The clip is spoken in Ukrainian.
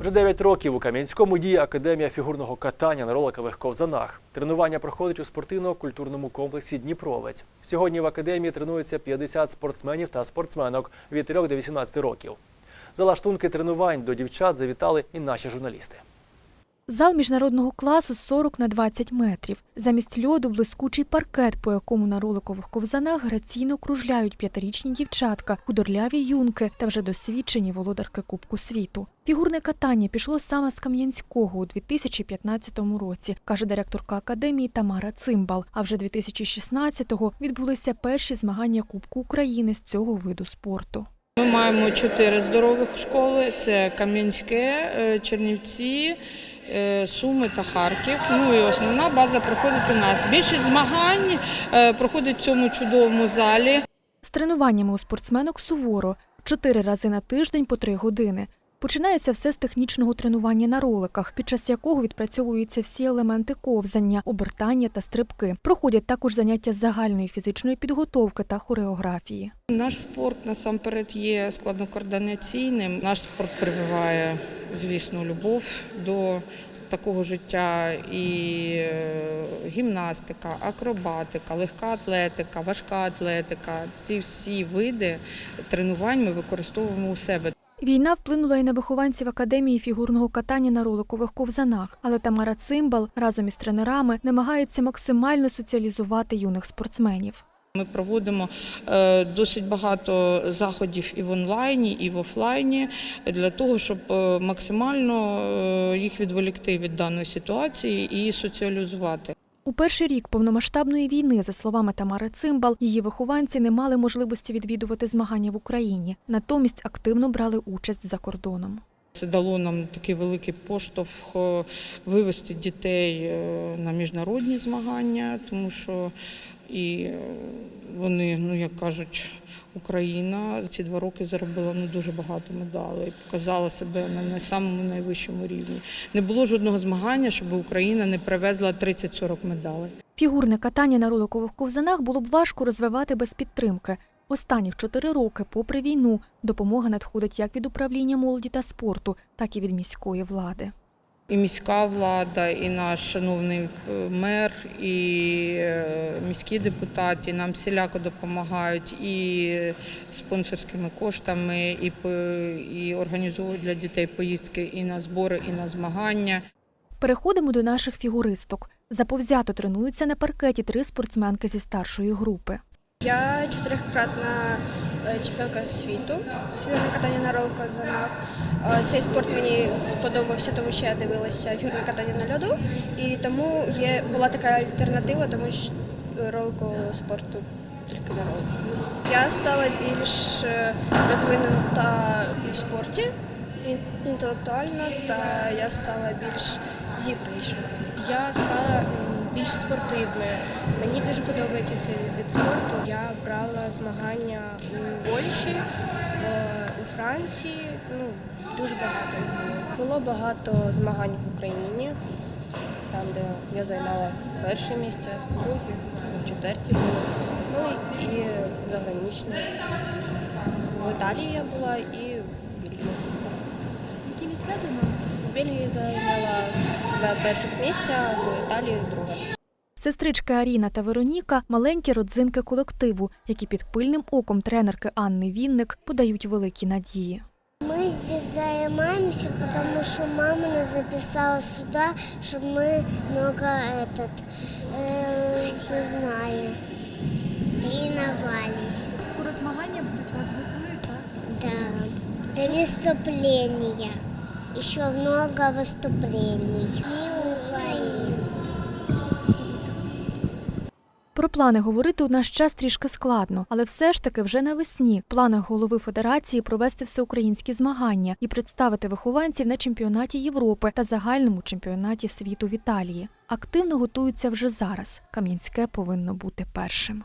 Вже 9 років у Кам'янському діє Академія фігурного катання на роликових ковзанах. Тренування проходить у спортивно-культурному комплексі Дніпровець. Сьогодні в академії тренуються 50 спортсменів та спортсменок від 3 до 18 років. За лаштунки тренувань до дівчат завітали і наші журналісти. Зал міжнародного класу 40 на 20 метрів. Замість льоду блискучий паркет, по якому на роликових ковзанах граційно кружляють п'ятирічні дівчатка, худорляві юнки та вже досвідчені володарки Кубку світу. Фігурне катання пішло саме з Кам'янського у 2015 році, каже директорка академії Тамара Цимбал. А вже 2016-го відбулися перші змагання Кубку України з цього виду спорту. Ми маємо чотири здорових школи: це Кам'янське, е, Чернівці, Суми та Харків. Ну і основна база проходить у нас. Більшість змагань е, проходить в цьому чудовому залі. З тренуваннями у спортсменок суворо чотири рази на тиждень по три години. Починається все з технічного тренування на роликах, під час якого відпрацьовуються всі елементи ковзання, обертання та стрибки. Проходять також заняття з загальної фізичної підготовки та хореографії. Наш спорт насамперед є складнокоординаційним. Наш спорт прививає, звісно, любов до такого життя і е, гімнастика, акробатика, легка атлетика, важка атлетика. Ці всі види тренувань ми використовуємо у себе. Війна вплинула і на вихованців академії фігурного катання на роликових ковзанах, але Тамара Цимбал разом із тренерами намагається максимально соціалізувати юних спортсменів. Ми проводимо е, досить багато заходів і в онлайні, і в офлайні для того, щоб е, максимально е, їх відволікти від даної ситуації і соціалізувати. У перший рік повномасштабної війни, за словами Тамари Цимбал, її вихованці не мали можливості відвідувати змагання в Україні, натомість активно брали участь за кордоном. Це дало нам такий великий поштовх вивести дітей на міжнародні змагання, тому що і е, вони, ну як кажуть, Україна за ці два роки заробила ну, дуже багато медалей, показала себе на, на самому найвищому рівні. Не було жодного змагання, щоб Україна не привезла 30-40 медалей. Фігурне катання на роликових ковзанах було б важко розвивати без підтримки. Останніх чотири роки, попри війну, допомога надходить як від управління молоді та спорту, так і від міської влади. І міська влада, і наш шановний е, мер, і е, міські депутати нам всіляко допомагають і спонсорськими коштами, і, і організовують для дітей поїздки і на збори, і на змагання. Переходимо до наших фігуристок. Заповзято тренуються на паркеті три спортсменки зі старшої групи. Я чотирикратна е, чемпіонка світу з фігурного катання на роликовзанах. Е, Цей спорт мені сподобався, тому що я дивилася фігурне катання на льоду, і тому є була така альтернатива, тому що ролику спорту тільки на ролику. Я стала більш е, розвинута і в спорті, і інтелектуально, та я стала більш зібранішою. Я стала більш спортивною. Мені дуже подобається цей вид спорту. Я брала змагання у Польщі, е, у Франції. Ну, дуже багато їх було. Було багато змагань в Україні, там, де я займала перше місце, друге, четверті були. Ну і заграничне. В Італії я була і в Бельгії. Які місця займали? В Бельгії зайняла два перших місця, в Італії друге. Сестрички Аріна та Вероніка маленькі родзинки колективу, які під пильним оком тренерки Анни Вінник подають великі надії Мы здесь занимаемся, потому что мама нас записала сюда, чтобы мы много этот, э, все знали, тренировались. Скоро змагання будуть вас готують, так? Да. До выступления. Еще много выступлений. Про плани говорити у наш час трішки складно, але все ж таки вже навесні в планах голови федерації провести всеукраїнські змагання і представити вихованців на чемпіонаті Європи та загальному чемпіонаті світу в Італії. Активно готуються вже зараз. Кам'янське повинно бути першим.